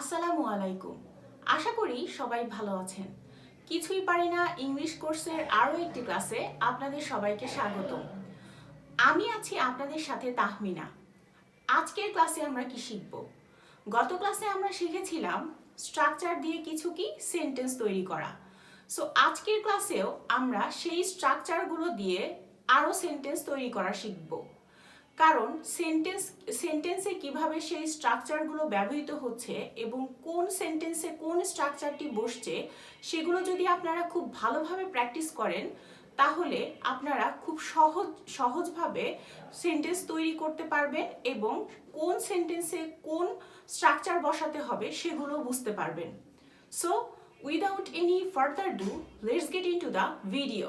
আসসালামু আলাইকুম। আশা করি সবাই ভালো আছেন। কিছুই পারি না ইংলিশ কোর্সের আরও একটি ক্লাসে আপনাদের সবাইকে স্বাগত আমি আছি আপনাদের সাথে তাহমিনা। আজকের ক্লাসে আমরা কি শিখব? গত ক্লাসে আমরা শিখেছিলাম স্ট্রাকচার দিয়ে কিছু কি সেন্টেন্স তৈরি করা। সো আজকের ক্লাসেও আমরা সেই স্ট্রাকচারগুলো দিয়ে আরও সেন্টেন্স তৈরি করা শিখব। কারণ সেন্টেন্স সেন্টেন্সে কীভাবে সেই স্ট্রাকচারগুলো ব্যবহৃত হচ্ছে এবং কোন সেন্টেন্সে কোন স্ট্রাকচারটি বসছে, সেগুলো যদি আপনারা খুব ভালোভাবে প্র্যাকটিস করেন, তাহলে আপনারা খুব সহজ, সহজভাবে সেন্টেন্স তৈরি করতে পারবেন এবং কোন সেন্টেন্সে কোন স্ট্রাকচার বসাতে হবে সেগুলো বুঝতে পারবেন। So without any further do let's get into the video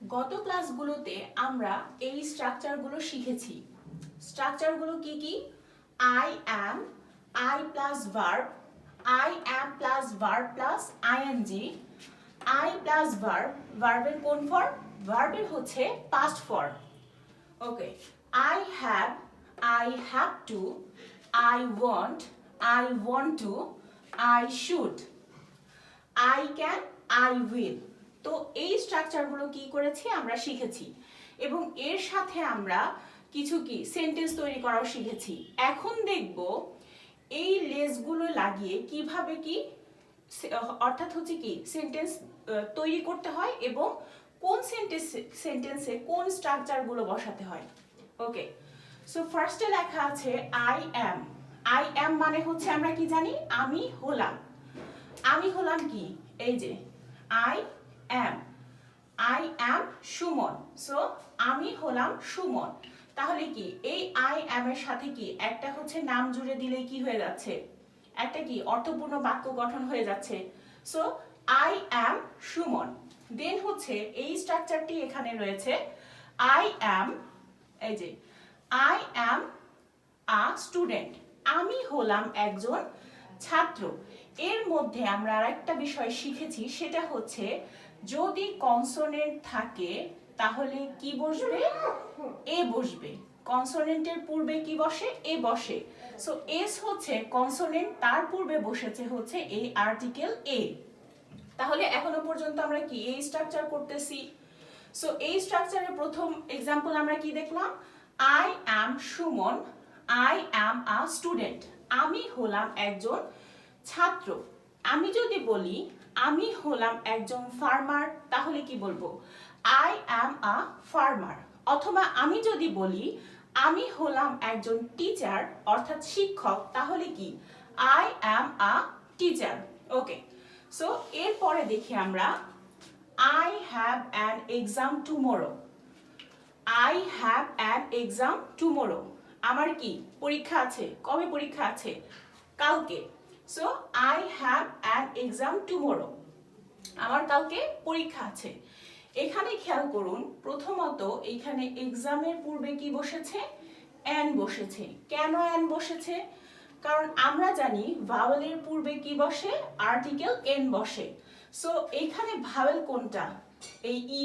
গত ক্লাসগুলোতে আমরা এই স্ট্রাকচারগুলো শিখেছি। স্ট্রাকচারগুলো কি কি? I am I plus verb I am plus verb plus ING I plus verb ভার্বের কোন ফর্ম ভার্বের হচ্ছে past form okay I have I have to I want I want to I should I can I will তো এই স্ট্রাকচারগুলো কি করেছি আমরা শিখেছি। এবং এর সাথে আমরা কিছু কি সেন্টেন্স তৈরি করাও শিখেছি। এখন দেখব এই লেসগুলো লাগিয়ে কীভাবে কি অর্থাৎ হচ্ছে কি সেন্টেন্স তৈরি করতে হয় এবং কোন সেন্টেন্স সেন্টেন্সে কোন স্ট্রাকচারগুলো বসাতে হয়। ওকে সো ফার্স্টে লেখা আছে আই অ্যাম আই অ্যাম মানে হচ্ছে আমরা কি জানি? আমি হলাম। আমি হলাম কি? এই যে I am I am Suman. So আমি হলাম সুমন। তাহলে কি, এই আই অ্যাম এর সাথে কি একটা হচ্ছে নাম জুড়ে দিলে কি হয়ে যাচ্ছে? একটা কি অর্থপূর্ণ বাক্য গঠন হয়ে যাচ্ছে? So I am Suman. Then হচ্ছে এই স্ট্রাকচারটি এখানে রয়েছে। আই অ্যাম এই যে আই অ্যাম আ স্টুডেন্ট আমি হলাম একজন ছাত্র। এর মধ্যে আমরা আরেকটা বিষয় শিখেছি, সেটা হচ্ছে যদি কনসোনেন্ট থাকে, তাহলে কি বসবে? এ বসবে। কনসোনেন্টের পূর্বে কি বসে? এ বসে। সো এস হচ্ছে কনসোনেন্ট তার পূর্বে বসেছে হচ্ছে এই আর্টিকেল এ তাহলে এখনও পর্যন্ত আমরা কি এই স্ট্রাকচার করতেছি? সো এই স্ট্রাকচারের প্রথম এক্সাম্পল আমরা কি দেখলাম? I am Suman I am a student আমি হলাম একজন ছাত্র। আমি যদি বলি, আমি হলাম একজন ফার্মার তাহলে কি বলব? আই অ্যাম আ ফার্মার অথবা আমি যদি বলি, আমি হলাম একজন টিচার অর্থাৎ শিক্ষক, তাহলে কি? I am a teacher okay so এরপরে দেখি আমরা I have an exam tomorrow I have an exam tomorrow আমার কি? পরীক্ষা আছে। কবে পরীক্ষা আছে? কালকে। So I have an exam tomorrow আমার কালকে পরীক্ষা আছে। এখানে খেয়াল করুন, প্রথমত এখানে এক্সামের পূর্বে কি বসেছে? অ্যান বসেছে। কেন অ্যান বসেছে? কারণ আমরা জানি ভাওয়েলের পূর্বে কি বসে? আর্টিকেল এন বসে। সো এখানে ভাওয়েল কোনটা? এই ই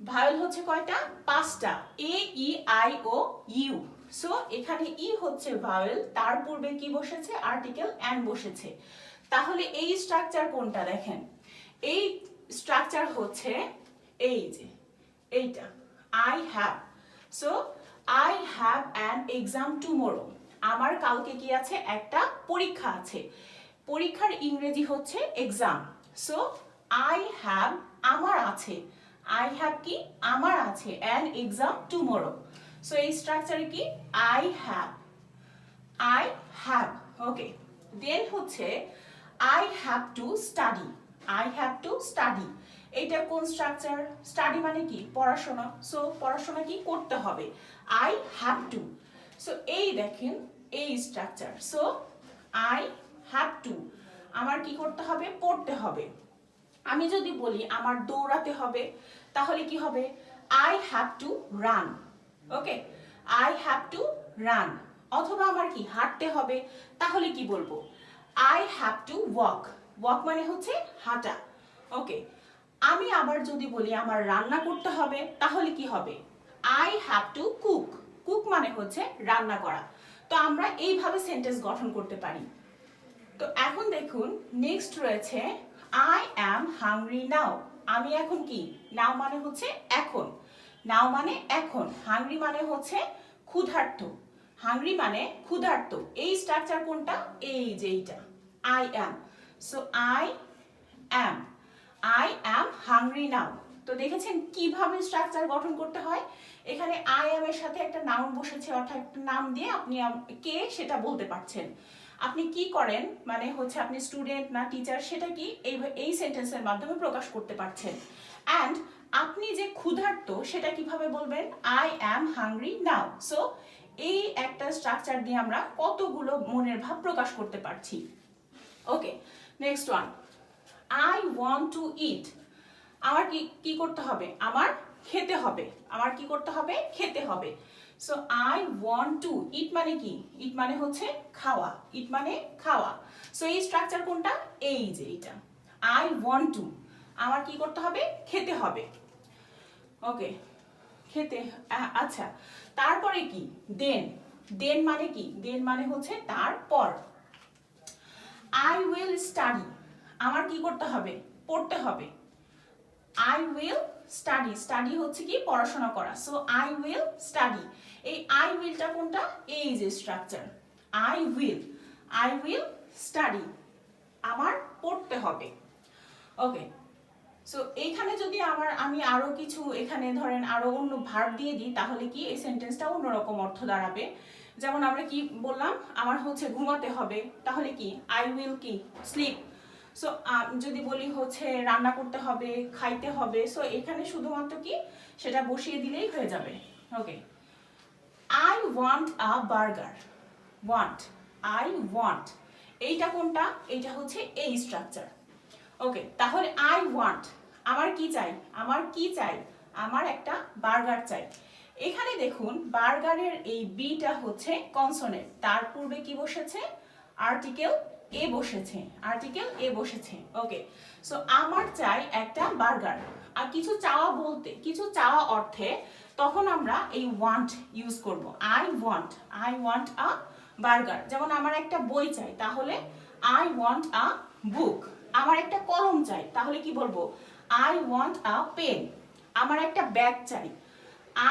ভাওয়েল হচ্ছে কয়টা? পাঁচটা। A E I O U so এখানে ই হচ্ছে ভাওয়েল তার পূর্বে কি বসেছে? আর্টিকেল অ্যান বসেছে। তাহলে এই স্ট্রাকচার কোনটা দেখেন? এই স্ট্রাকচার হচ্ছে এই যে, এইটা। I have so I have an exam tomorrow আমার কালকে কি আছে? একটা পরীক্ষা আছে। পরীক্ষার ইংরেজি হচ্ছে এক্সাম সো আই হ্যাভ আমার আছে। আই হ্যাভ কি? আমার আছে। অ্যান এক্সাম টুমোরো সো এই স্ট্রাকচারে কি? I have I have okay then হচ্ছে I have to study I have to study এটা কোন স্ট্রাকচার স্টাডি মানে কি? পড়াশোনা. সো পড়াশোনা কি করতে হবে? আই হ্যাভ টু সো এই দেখেন, এই structure so I have to আমার কি করতে হবে? পড়তে হবে। আমি যদি বলি আমার দৌড়াতে হবে, তাহলে কি হবে? I have to run okay I have to run অথবা আমার কি, হাঁটতে হবে। তাহলে কি বলব? I have to walk walk মানে হচ্ছে হাঁটা। ওকে আমি আবার যদি বলি আমার রান্না করতে হবে, তাহলে কি হবে? I have to cook cook মানে হচ্ছে রান্না করা। তো আমরা এইভাবে সেন্টেন্স গঠন করতে পারি। তো এখন দেখুন নেক্সট রয়েছে আই অ্যাম হাংরি নাও আমি এখন কি? নাও মানে হচ্ছে এখন। নাও মানে এখন। হাংরি মানে হচ্ছে ক্ষুধার্ত। হাংরি মানে ক্ষুধার্ত। এই স্ট্রাকচার কোনটা? এই যে এইটা। I am so I am I am hungry now তো দেখেছেন কীভাবে স্ট্রাকচার গঠন করতে হয়? এখানে আই অ্যাম এর সাথে একটা নাউন বসেছে, অর্থাৎ একটা নাম দিয়ে আপনি কে সেটা বলতে পারছেন। আপনি কি করেন? মানে হচ্ছে আপনি স্টুডেন্ট না টিচার সেটা কি এই সেন্টেন্সের মাধ্যমে প্রকাশ করতে পারছেন। অ্যান্ড আপনি যে ক্ষুধার্ত, সেটা কীভাবে বলবেন? I am hungry now so এই একটা স্ট্রাকচার দিয়ে আমরা কতগুলো মনের ভাব প্রকাশ করতে পারছি? Okay next one I want to eat আমার কি কি করতে হবে? আমার খেতে হবে। আমার কি করতে হবে? খেতে হবে। So I want to eat মানে কি? ইট মানে হচ্ছে খাওয়া। ইট মানে খাওয়া। সো এই স্ট্রাকচার কোনটা? এই যে এইটা। আই ওয়ান্ট টু আমার কি করতে হবে? খেতে হবে। ওকে খেতে আচ্ছা। তারপরে কি? দেন দেন মানে কি? দেন মানে হচ্ছে তারপর। আই উইল স্টাডি আমার কি করতে হবে? পড়তে হবে। আই উইল স্টাডি স্টাডি হচ্ছে কি? পড়াশোনা করা। সো আই উইল স্টাডি এই আই উইলটা কোনটা? এই যে structure I will I will study আমার পড়তে হবে। ওকে সো এইখানে যদি আমার, আমি আরও কিছু, এখানে ধরেন আরও অন্য ভার্ব দিয়ে দিই, তাহলে কি এই সেন্টেন্সটা অন্যরকম অর্থ দাঁড়াবে? যেমন আমরা কি বললাম, আমার হচ্ছে ঘুমাতে হবে, তাহলে কি? আই উইল কি? স্লিপ সো যদি বলি হচ্ছে রান্না করতে হবে, খাইতে হবে সো এখানে শুধুমাত্র কি? সেটা বসিয়ে দিলেই হয়ে যাবে। Okay I want a burger want I want এইটা কোনটা? এইটা হচ্ছে এই স্ট্রাকচার ওকে তাহলে আই ওয়ান্ট আমার কি চাই? আমার কি চাই? আমার একটা বার্গার চাই। এখানে দেখুন, বার্গারের এই বিটা হচ্ছে কনসোনেন্ট তার পূর্বে কি বসেছে? আর্টিকেল এ বসেছে। আর্টিকেল এ বসেছে। ওকে সো আমার চাই একটা বার্গার। আর কিছু চাওয়া বলতে, কিছু চাওয়া অর্থে তখন আমরা এই ওয়ান্ট ইউজ করব। I want I want a burger. যেমন আমার একটা বই চাই, তাহলে আই ওয়ান্ট আ বুক আমার একটা কলম চাই, তাহলে কি বলব? আই ওয়ান্ট আ পেন আমার একটা ব্যাগ চাই।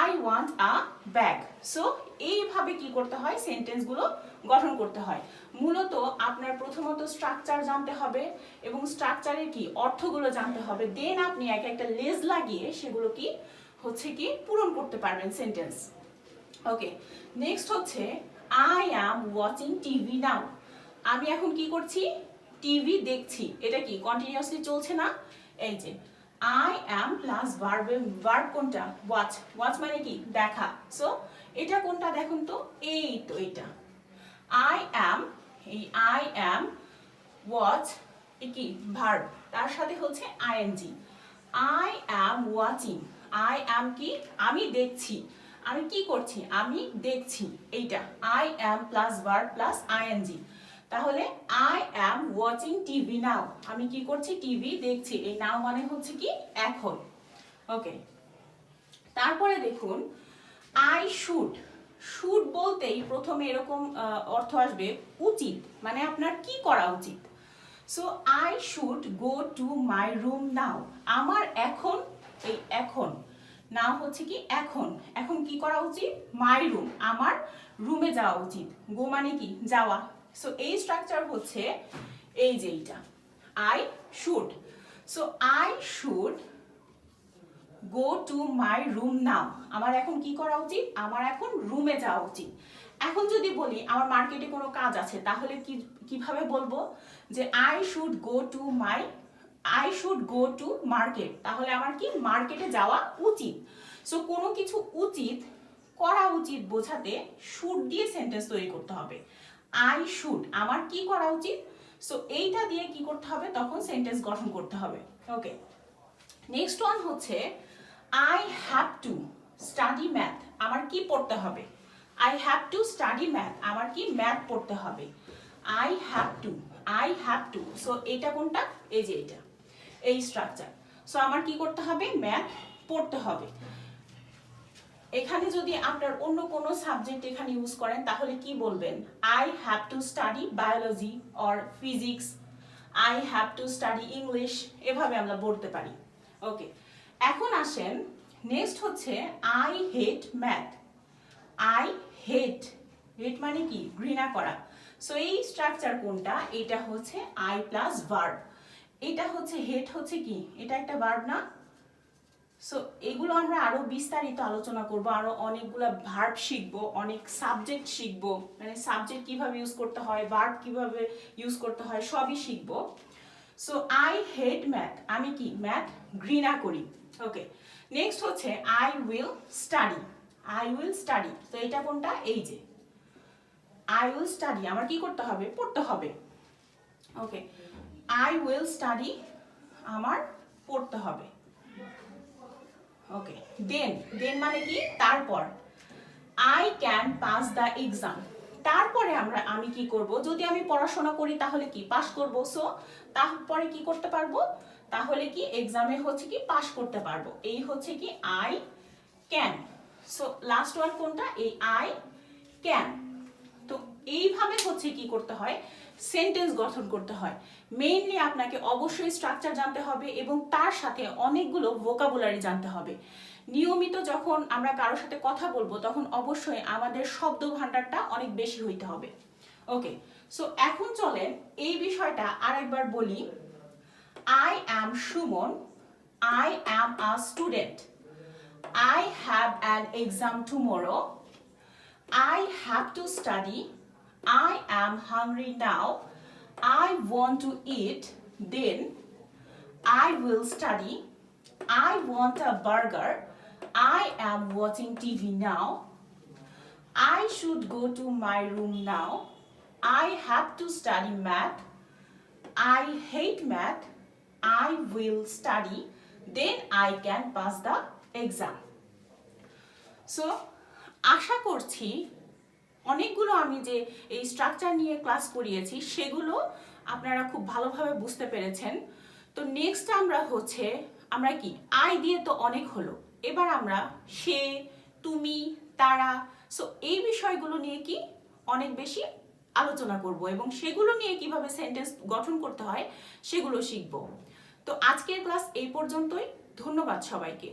I want a bag so এইভাবে কি করতে হয়? সেন্টেন্সগুলো গঠন করতে হয়। মূলত আপনার প্রথমত স্ট্রাকচার জানতে হবে এবং স্ট্রাকচারের কি অর্থগুলো জানতে হবে। দেন আপনি এক একটা লেজ লাগিয়ে সেগুলো কি হচ্ছে কি পূরণ করতে পারবেন সেন্টেন্স ওকে নেক্সট হচ্ছে I am watching TV now আমি এখন কি করছি? টিভি দেখছি। এটা কি? কন্টিনিউয়াসলি চলছে না? এই যে I am plus verb verb কোনটা? ওয়াচ ওয়াচ মানে কি? দেখা। সো এটা কোনটা দেখুন তো? এই তো এটা। আই অ্যাম এই আই অ্যাম ওয়াচ কি? ভার্ব তার সাথে হচ্ছে ING I am watching I am কি? আমি দেখছি। আমি কি করছি? আমি দেখছি। এইটা। I am plus verb plus ING তাহলে I am watching TV now আমি কি করছি? টিভি দেখছি। এই নাও মানে হচ্ছে কি? এখন। ওকে তারপরে দেখুন আই শুড শুড বলতেই প্রথমে এরকম অর্থ আসবে উচিত। মানে আপনার কি করা উচিত? So I should go to my room now আমার এখন, এই এখন। নাও হচ্ছে কি? এখন। এখন কি করা উচিত? মাই রুম আমার রুমে যাওয়া উচিত। গো মানে কি? যাওয়া। সো এই স্ট্রাকচার হচ্ছে এই যে এইটা। I should so I should go to my room now আমার এখন কি করা উচিত? আমার এখন রুমে যাওয়া উচিত। এখন যদি বলি আমার মার্কেটে কোনো কাজ আছে, তাহলে কি, কীভাবে বলব? যে I should go to my I should go to market তাহলে আমার কি মার্কেটে যাওয়া উচিত। সো কোনো কিছু উচিত, করা উচিত বোঝাতে শুড দিয়ে সেন্টেন্স তৈরি করতে হবে। আই শুড আমার কি করা উচিত? সো এইটা দিয়ে কি করতে হবে? তখন সেন্টেন্স গঠন করতে হবে। ওকে নেক্সট ওয়ান হচ্ছে I have to study math আমার কি পড়তে হবে? I have to study math আমার কি ম্যাথ পড়তে হবে? I have to I have to so এটা কোনটা? এই যে এটা। এই স্ট্রাকচার সো আমার কি করতে হবে? ম্যাথ পড়তে হবে। এখানে যদি আপনার অন্য কোনো সাবজেক্ট এখানে ইউজ করেন, তাহলে কি বলবেন? I have to study biology or physics I have to study English এভাবে আমরা বলতে পারি। ওকে এখন আসেন নেক্সট হচ্ছে I hate math I hate hate মানে কি? ঘৃণা করা। সো এই স্ট্রাকচার কোনটা? এটা হচ্ছে আই প্লাস ভার্ব এটা হচ্ছে হেট হচ্ছে কি? এটা একটা ভার্ব না? সো এগুলো আমরা আরও বিস্তারিত আলোচনা করব, আরও অনেকগুলো ভার্ব শিখব, অনেক সাবজেক্ট শিখব মানে সাবজেক্ট কীভাবে ইউজ করতে হয় ভার্ব কীভাবে ইউজ করতে হয়, সবই শিখব। সো আই হেট ম্যাথ আমি কি? ম্যাথ ঘৃণা করি। ওকে নেক্সট হচ্ছে I will study I will study তো এটা কোনটা? এই যে আই উইল স্টাডি আমার কি করতে হবে? পড়তে হবে। ওকে আই উইল স্টাডি আমার পড়তে হবে। ওকে দেন দেন মানে কি? তারপর I can pass the exam তারপরে আমরা, আমি কি করব? যদি আমি পড়াশোনা করি তাহলে কি পাস করব? সো তারপরে কি করতে পারব? তাহলে কি এক্সামে হচ্ছে কি পাস করতে পারব? এই হচ্ছে কি I can so last one কোনটা? এই আই ক্যান তো এইভাবে হচ্ছে কি করতে হয়? সেন্টেন্স গঠন করতে হয়। মেইনলি আপনাকে অবশ্যই স্ট্রাকচার জানতে হবে এবং তার সাথে অনেকগুলো ভোকাবুলারি জানতে হবে। নিয়মিত যখন আমরা কারোর সাথে কথা বলব, তখন অবশ্যই আমাদের শব্দ ভাণ্ডারটা অনেক বেশি হইতে হবে। ওকে সো এখন চলেন এই বিষয়টা আরেকবার বলি। I am Suman I am a student I have an exam tomorrow I have to study. I am hungry now. I want to eat. Then I will study. I want a burger. I am watching TV now. I should go to my room now. I have to study math. I hate math. I will study. Then I can pass the exam. So, আশা করছি অনেকগুলো আমি যে এই structure নিয়ে class করিয়েছি, সেগুলো আপনারা খুব ভালোভাবে বুঝতে পেরেছেন। তো নেক্সট আমরা হচ্ছে, আমরা কি? আই দিয়ে তো অনেক হলো। এবার আমরা সে, তুমি, তারা সো এই বিষয়গুলো নিয়ে কি অনেক বেশি আলোচনা করব এবং সেগুলো নিয়ে কীভাবে সেন্টেন্স গঠন করতে হয়, সেগুলো শিখব। তো আজকের ক্লাস এই পর্যন্তই। ধন্যবাদ সবাইকে।